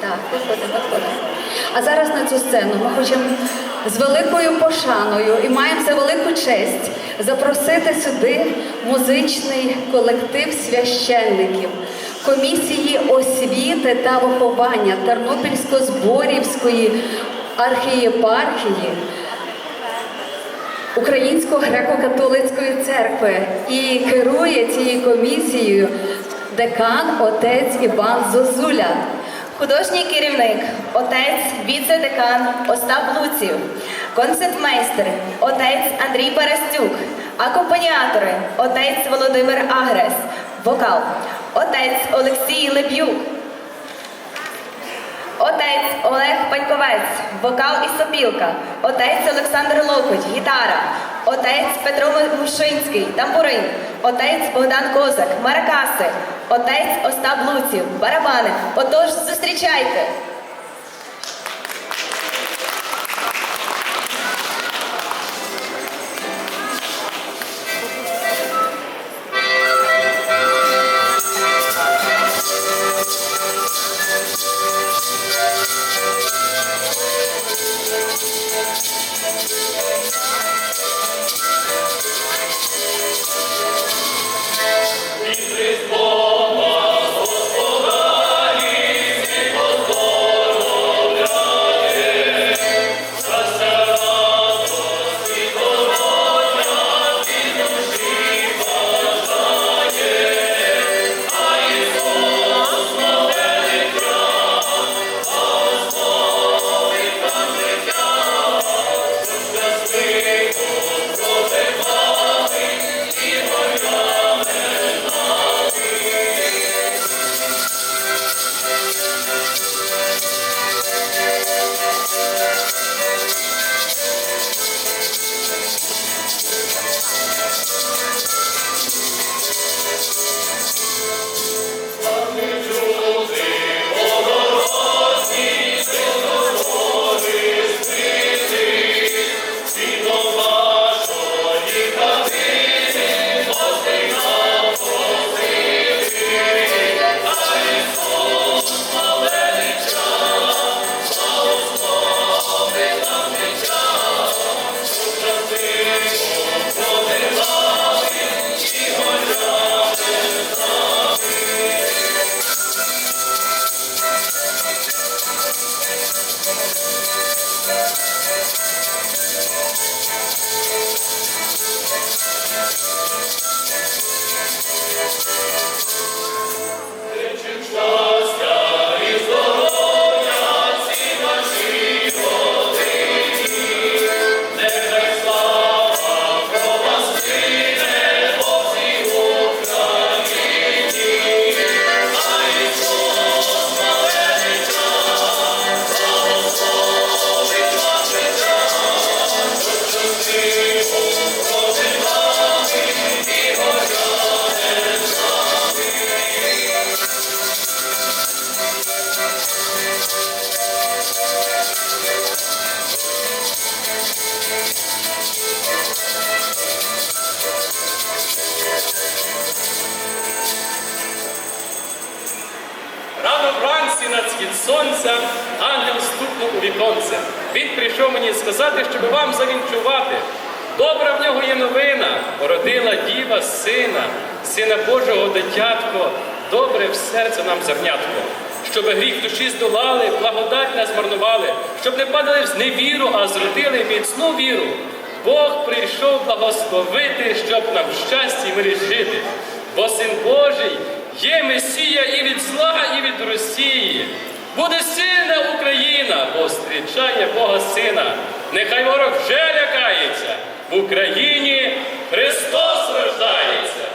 Так, виходимо, виходимо. А зараз на цю сцену ми хочемо з великою пошаною і маємо за велику честь запросити сюди музичний колектив священників комісії освіти та виховання Тернопільсько-Зборівської архієпархії Української греко-католицької церкви і керує цією комісією декан отець Іван Зозуля. Художній керівник, отець віце-декан Остап Луців, концертмейстер, отець Андрій Парастюк, акомпаніатори, отець Володимир Агрес, вокал, отець Олексій Леб'юк, отець Олег Паньковець, вокал і сопілка, отець Олександр Локоть, гітара, отець Петро Мушинський, тамбурин, отець Богдан Козак, маракаси, отець Остап Луців, барабани. Отож, зустрічайте! Віконце. Він прийшов мені сказати, щоб вам завінчувати. Добра в нього є новина. Породила діва сина, сина Божого дитятко, добре в серце нам зернятко. Щоб гріх душі здолали, благодать не змарнували, щоб не падали в зневіру, а зродили міцну віру. Бог прийшов благословити, щоб нам в щасті мирі жити. Бо син Божий є Месія і від зла, і від Росії. Буде сильна Україна, бо зустрічає Бога Сина. Нехай ворог вже лякається. В Україні Христос рождається.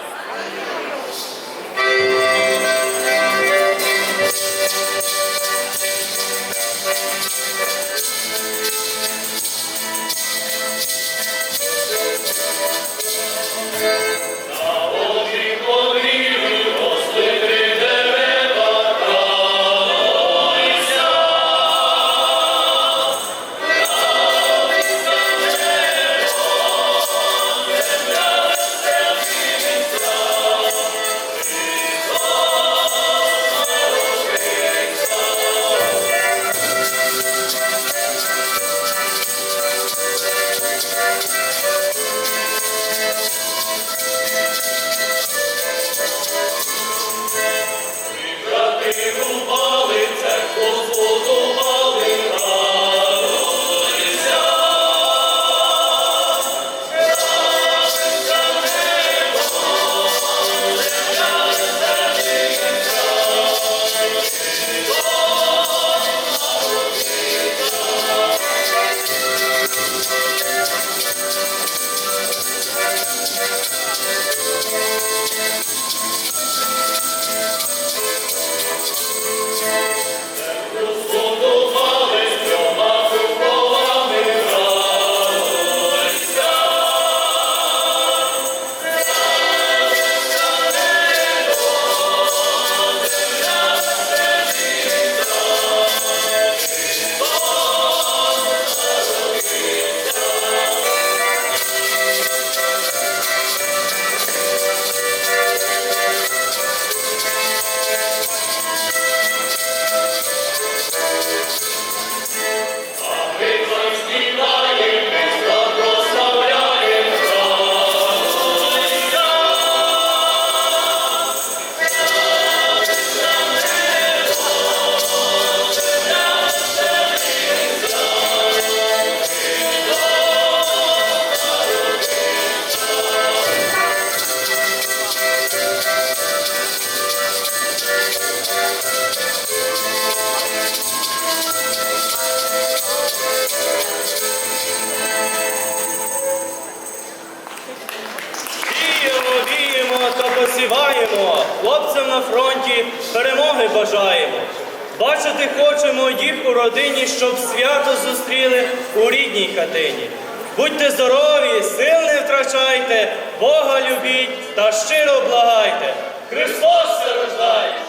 Бачити їх у родині, щоб свято зустріли у рідній хатині. Будьте здорові, сил не втрачайте, Бога любіть та щиро благайте. Христос рождає!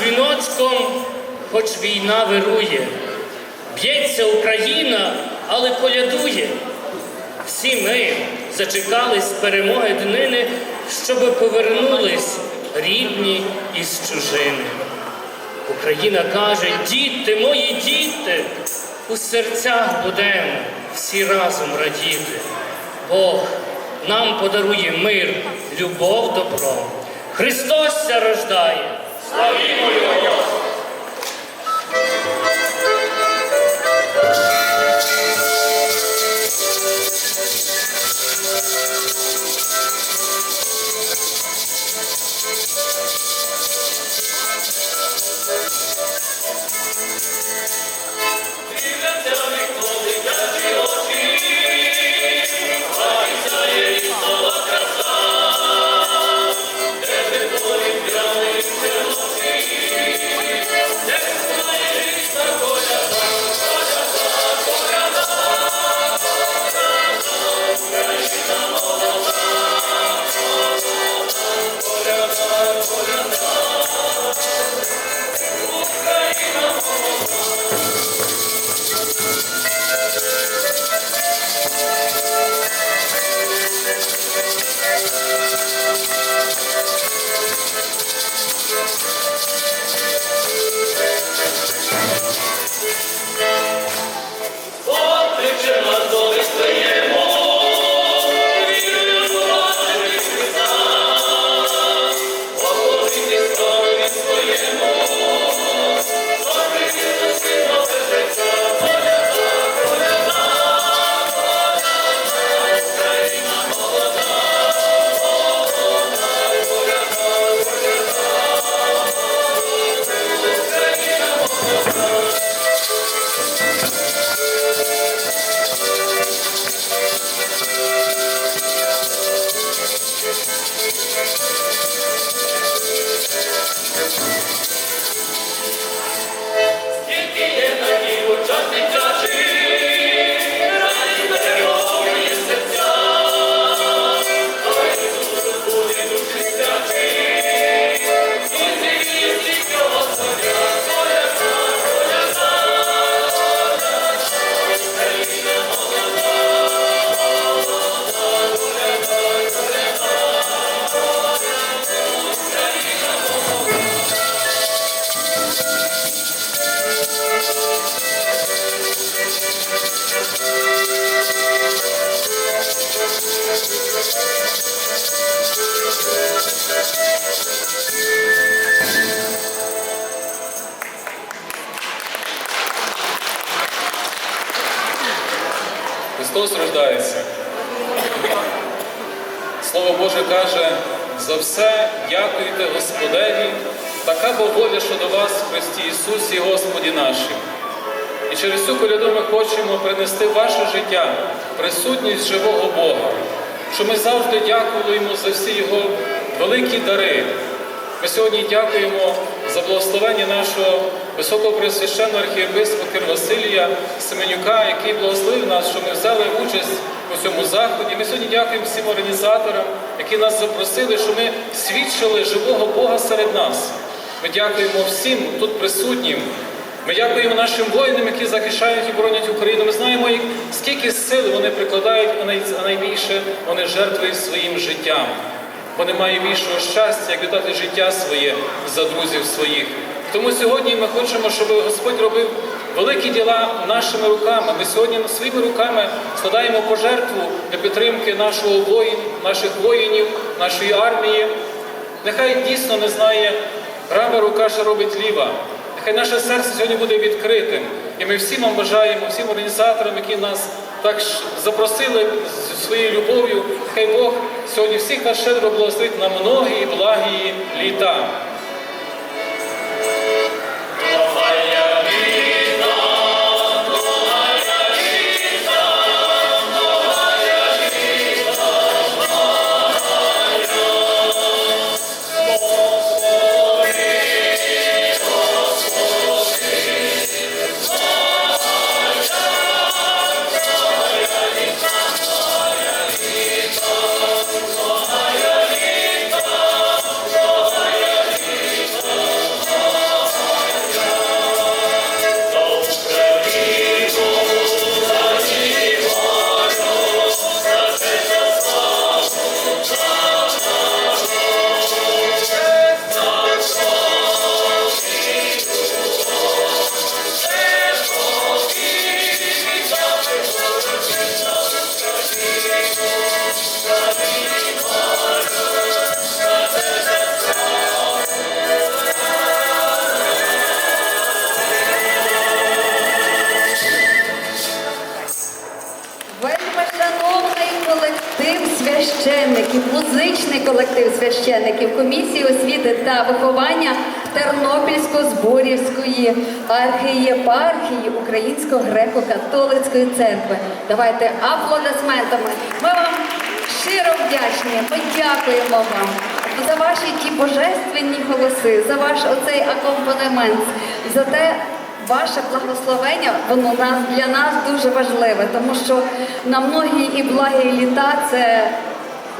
Дзвіночком, хоч війна вирує. Б'ється Україна, але колядує. Всі ми зачекались перемоги днини, щоби повернулись рідні із чужини. Україна каже, діти, мої діти, у серцях будемо всі разом радіти. Бог нам подарує мир, любов, добро. Христос ся рождає. Христос бо воля, що до вас в Христі Ісусі, Господі нашим. І через цю коляду ми хочемо принести ваше життя присутність живого Бога, що ми завжди дякували йому за всі Його великі дари. Ми сьогодні дякуємо за благословення нашого високопресвященного архієпископа Кир Василія Семенюка, який благословив нас, що ми взяли участь у цьому заході. Ми сьогодні дякуємо всім організаторам, які нас запросили, що ми свідчили живого Бога серед нас. Ми дякуємо всім тут присутнім. Ми дякуємо нашим воїнам, які захищають і боронять Україну. Ми знаємо, як- скільки сил вони прикладають, а найбільше вони жертвують своїм життям. Бо немає більшого щастя, як віддати життя своє за друзів своїх. Тому сьогодні ми хочемо, щоб Господь робив великі діла нашими руками. Ми сьогодні своїми руками складаємо пожертву для підтримки нашого воїн, наших воїнів, нашої армії. Нехай дійсно не знає права рука, що робить ліва. Нехай наше серце сьогодні буде відкритим. І ми всім вам бажаємо, всім організаторам, які нас так запросили своєю любов'ю. Хай Бог сьогодні всіх нас щедро благословить на многі благі літа. Комісії освіти та виховання Тернопільсько-Зборівської архієпархії Української греко-католицької церкви. Давайте аплодисментами. Ми вам щиро вдячні. Ми дякуємо вам за ваші ті божественні голоси, за ваш оцей акомпанемент, за те. Ваше благословення, воно для нас дуже важливе, тому що на многі і благі літа це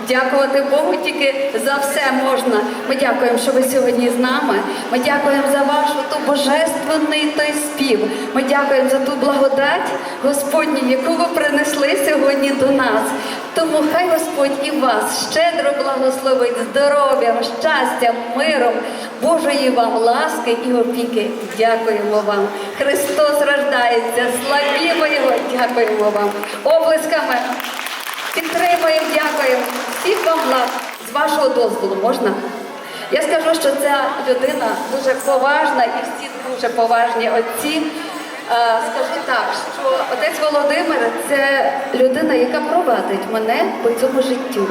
дякувати Богу тільки за все можна. Ми дякуємо, що ви сьогодні з нами. Ми дякуємо за вашу ту божественний той спів. Ми дякуємо за ту благодать Господню, яку ви принесли сьогодні до нас. Тому хай Господь і вас щедро благословить здоров'ям, щастям, миром, Божої вам ласки і опіки. Дякуємо вам. Христос рождається. Славімо Його. Дякуємо вам. Облисками підтримуємо, дякуємо. Всіх вам благ. З вашого дозволу можна? Я скажу, що ця людина дуже поважна і всі дуже поважні отці. Е, Скажу так, що отець Володимир це людина, яка провадить мене по цьому життю.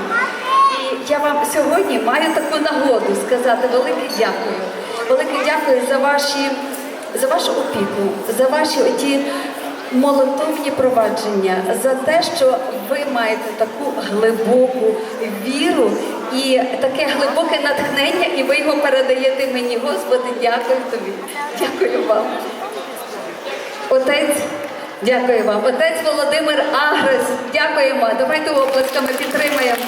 І я вам сьогодні маю таку нагоду сказати велике дякую. Велике дякую за ваші за вашу опіку, за ваші оті молитовні провадження, за те, що ви маєте таку глибоку віру і таке глибоке натхнення, і ви його передаєте мені. Господи, дякую тобі. Дякую вам. Отець, дякую вам. Отець Володимир Агрес, дякуємо. Давайте оплесками підтримаємо.